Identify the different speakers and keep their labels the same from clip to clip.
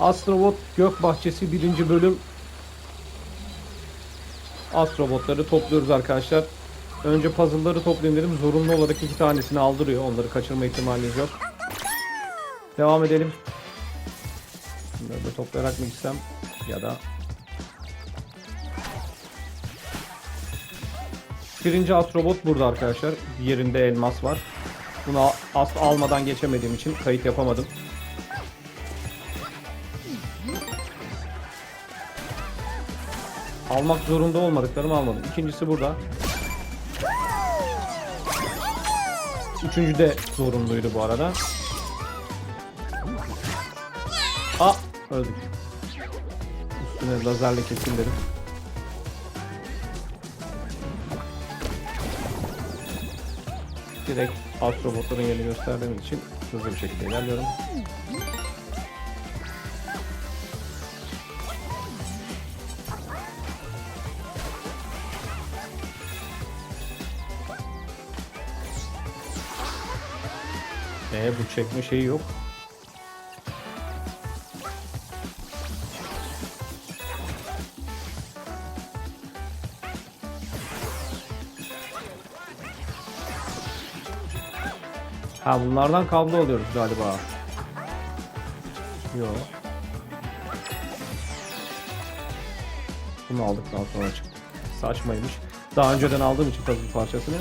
Speaker 1: Astrobot Gök Bahçesi 1. bölüm Astrobotları topluyoruz arkadaşlar. Önce puzzle'ları toplayın dedim. Zorunlu olarak iki tanesini aldırıyor. Onları kaçırma ihtimaliniz yok. Devam edelim. Bunları da toplayarak mı gitsem ya da Birinci astrobot burada arkadaşlar. Yerinde elmas var. Bunu as almadan geçemediğim için kayıt yapamadım. Almak zorunda olmadıklarımı almadım. İkincisi burada. Üçüncü de zorunluydu bu arada. Aa öldük. Üstüne lazerle kesin dedim. Direkt astrobotların yerini gösterdiğimiz için hızlı bir şekilde ilerliyorum. Ee bu çekme şeyi yok. Ha bunlardan kablo alıyoruz galiba. Yok. Bunu aldıktan sonra çıktı. Saçmaymış. Daha önceden aldığım için puzzle parçasını.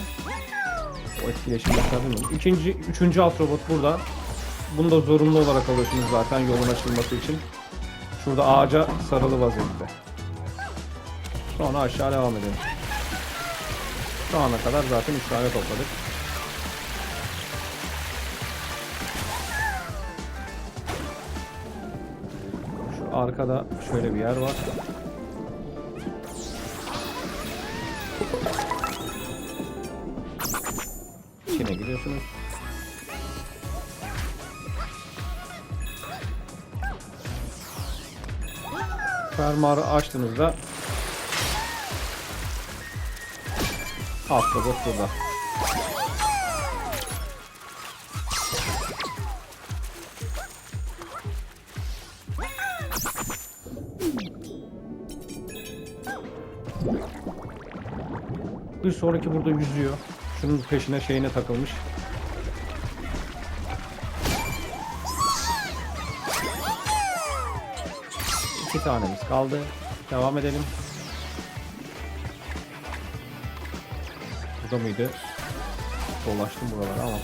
Speaker 1: O etkileşimi yaşadım. İkinci, üçüncü astrobot burada. Bunu da zorunlu olarak alıyorsunuz zaten yolun açılması için. Şurada ağaca sarılı vaziyette. Sonra aşağı devam edelim. Şu ana kadar zaten 3 tane topladık. Şu arkada şöyle bir yer var. İçine giriyorsunuz. Fermuarı açtığınızda Astrobot burada. Bir sonraki burada yüzüyor. Şunun peşine şeyine takılmış. İki tanemiz kaldı. Devam edelim. Burada mıydı? Dolaştım buralara ama.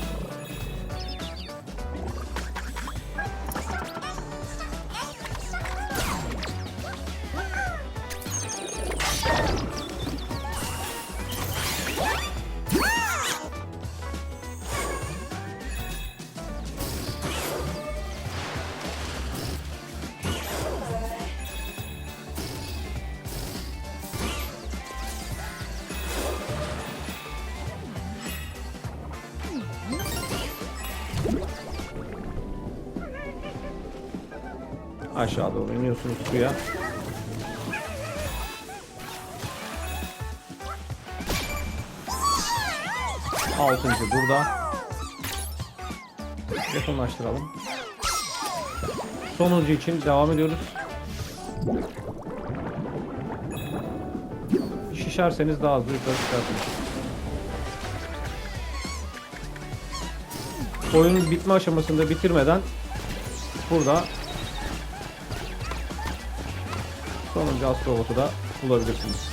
Speaker 1: Aşağı doğru iniyorsunuz suya. Altıncı burada. Yakınlaştıralım. Sonuncu için devam ediyoruz. Şişerseniz daha hızlı yukarı çıkarsınız. Oyunun bitme aşamasında bitirmeden burada sonuncu astrobotu da bulabilirsiniz.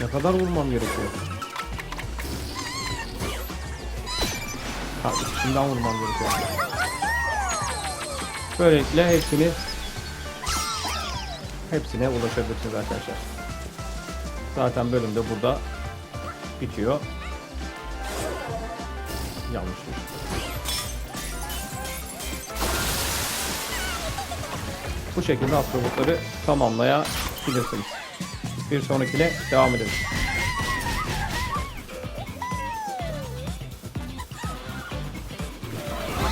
Speaker 1: Ne kadar vurmam gerekiyor? Ha, içinden vurmam gerekiyor. Böylelikle hepsini hepsine ulaşabilirsiniz arkadaşlar. Zaten bölümde burada bitiyor. Yanlış Bu şekilde astrobotları tamamlayabilirsiniz. Bir sonrakine devam edelim.